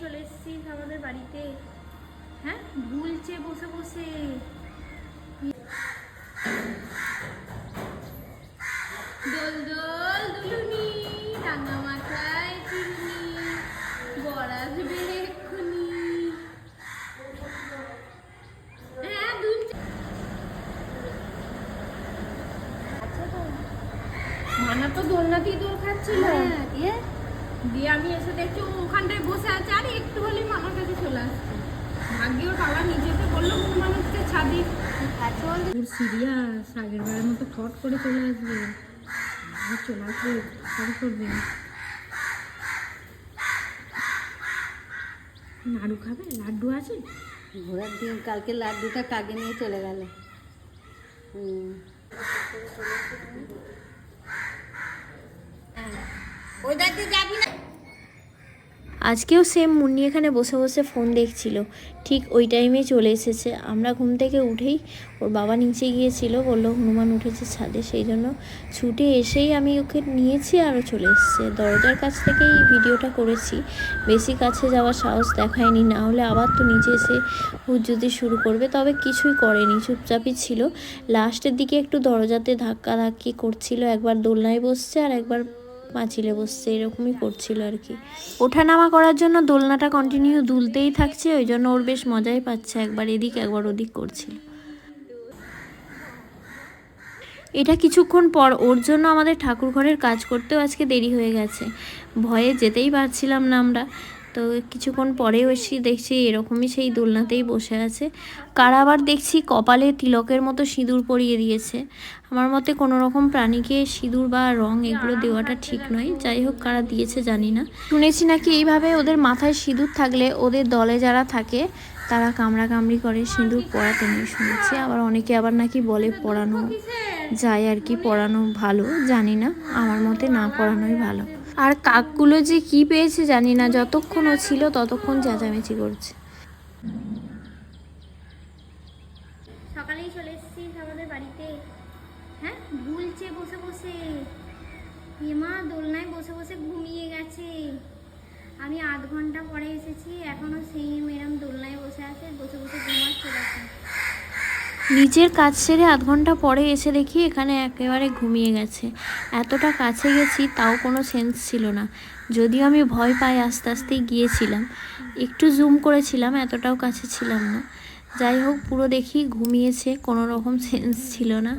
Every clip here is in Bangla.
চলে এসেছিস আমাদের বাড়িতে। হ্যাঁ ভুলছে বসে বসে। দোল দোল দুলুনি, রাঙা মাথায় এক্ষুনি। হ্যাঁ মানা তো দোলনাতেই দোল খাচ্ছিল। দিয়ে দিয়ে আমি এসে দেখছি ও ওখানটায় বসে আছে আর একটু হলেই মামার কাছে চলে আসছে ভাগ্যে ওর বাবা নিজেকে বলল মানুষকে ছাদি ওর সিরিয়াস আগের বারের মতো ফট করে চলে আসবে। আর চলে আসবে সব করবে নাড়ু খাবে? লাড্ডু আছে? ঘোরার দিন কালকে লাড্ডুটা কাকে নিয়ে চলে গেল? হুম। ওই দাঁড়িয়ে যাবি না? আজকেও সেম মুন্নি এখানে বসে বসে ফোন দেখছিল। ঠিক ওই টাইমে চলে এসেছে। আমরা ঘুম থেকে উঠেই ওর বাবা নিচে গিয়েছিল, বলল, হনুমান উঠেছে ছাদে। সেই জন্য ছুটে এসেই আমি ওকে নিয়েছি আরও চলে এসছে। দরজার কাছ থেকেই ভিডিওটা করেছি। বেশি কাছে যাওয়ার সাহস দেখায়নি। না হলে আবার তো নিচে এসে হুজ্জুতি শুরু করবে। তবে কিছুই করেনি। চুপচাপই ছিল। লাস্টের দিকে একটু দরজাতে ধাক্কা ধাক্কি করছিল। একবার দোলনায় বসছে আর একবার পাঁচিলে বসছে, এরকমই করছিল আর কি। ওঠানামা করার জন্য দোলনাটা কন্টিনিউ দুলতেই থাকছে, ওই জন্য ওর বেশ মজাই পাচ্ছে, একবার এদিক, একবার ওদিক করছিল। এটা কিছুক্ষণ পর ওর জন্য আমাদের ঠাকুর ঘরের কাজ করতেও আজকে দেরি হয়ে গেছে। ভয়ে যেতেই পারছিলাম না আমরা। তো কিছুক্ষণ পরে এসে দেখছি এরকমই সেই দোলনাতেই বসে আছে। কার আবার দেখছি কপালে তিলকের মতো সিঁদুর পরিয়ে দিয়েছে। আমার মতে কোনো রকম প্রাণীকে সিঁদুর বা রং এগুলো দেওয়াটা ঠিক নয়। যাই হোক, কারা দিয়েছে জানি না। শুনেছি নাকি এইভাবে ওদের মাথায় সিঁদুর থাকলে ওদের দলে যারা থাকে, তারা কামড়া কামড়ি করে, সিঁদুর পরাতে নেই শুনেছি। আবার অনেকে আবার নাকি বলে পড়ানো যায় আর কি পড়ানো ভালো, জানি না। আমার মতে না পড়ানোই ভালো। আর কাকগুলো যে কি পেয়েছে জানি না, যতক্ষণ ও ছিল ততক্ষণ চেঁচামেচি করছে। সকালেই চলে বাড়িতে। হ্যাঁ? ভুলছে বসে বসে। এমা দোলনায় বসে বসে ঘুমিয়ে গেছে। আমি আধ ঘণ্টা পরে এসেছি, এখনও সেই এরম দোলনায় বসে আছে, বসে বসে ঘুমাচ্ছে নিজের কাজ সেরে আধ ঘণ্টা পরে এসে দেখি এখানে একেবারে ঘুমিয়ে গেছে। এতটা কাছে গেছি তাও কোনো সেন্স ছিল না। যদিও আমি ভয় পাই আস্তে আস্তেই গিয়েছিলাম। একটু জুম করেছিলাম, এতটাও কাছে ছিলাম না। যাই হোক, পুরো দেখি ঘুমিয়েছে, কোনো রকম সেন্স ছিল না।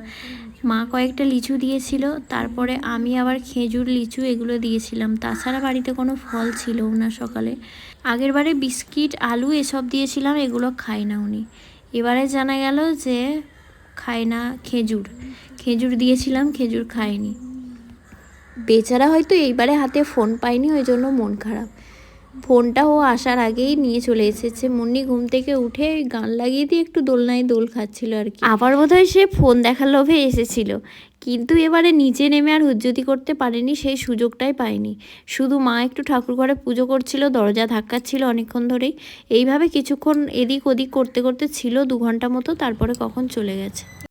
মা কয়েকটা লিচু দিয়েছিল, তারপরে আমি আবার খেজুর, লিচু এগুলো দিয়েছিলাম। তাছাড়া বাড়িতে কোনো ফল ছিল না সকালে। আগের বারে বিস্কিট, আলু এসব দিয়েছিলাম, এগুলো খায় না উনি। এবারে জানা গেল যে খায় না খেজুর। খেজুর দিয়েছিলাম, খেজুর খায়নি। বেচারা হয়তো এইবারে হাতে ফোন পায়নি, ওই জন্য মন খারাপ। ফোনটা ও আসার আগেই নিয়ে চলে এসেছে। মুন্নি ঘুম থেকে উঠে গান লাগিয়ে দিয়ে একটু দোলনায় দোল খাচ্ছিল আর কি। আবার বোধহয় সে ফোন দেখার লোভে এসেছিল। কিন্তু এবারে নিচে নেমে আর হুজ্জতি করতে পারেনি, সেই সুযোগটাই পায়নি। শুধু মা একটু ঠাকুর ঘরে পুজো করছিল, দরজা ধাক্কাচ্ছিল অনেকক্ষণ ধরেই। এইভাবে কিছুক্ষণ এদিক ওদিক করতে করতে ছিল দু ঘণ্টা মতো, তারপরে কখন চলে গেছে।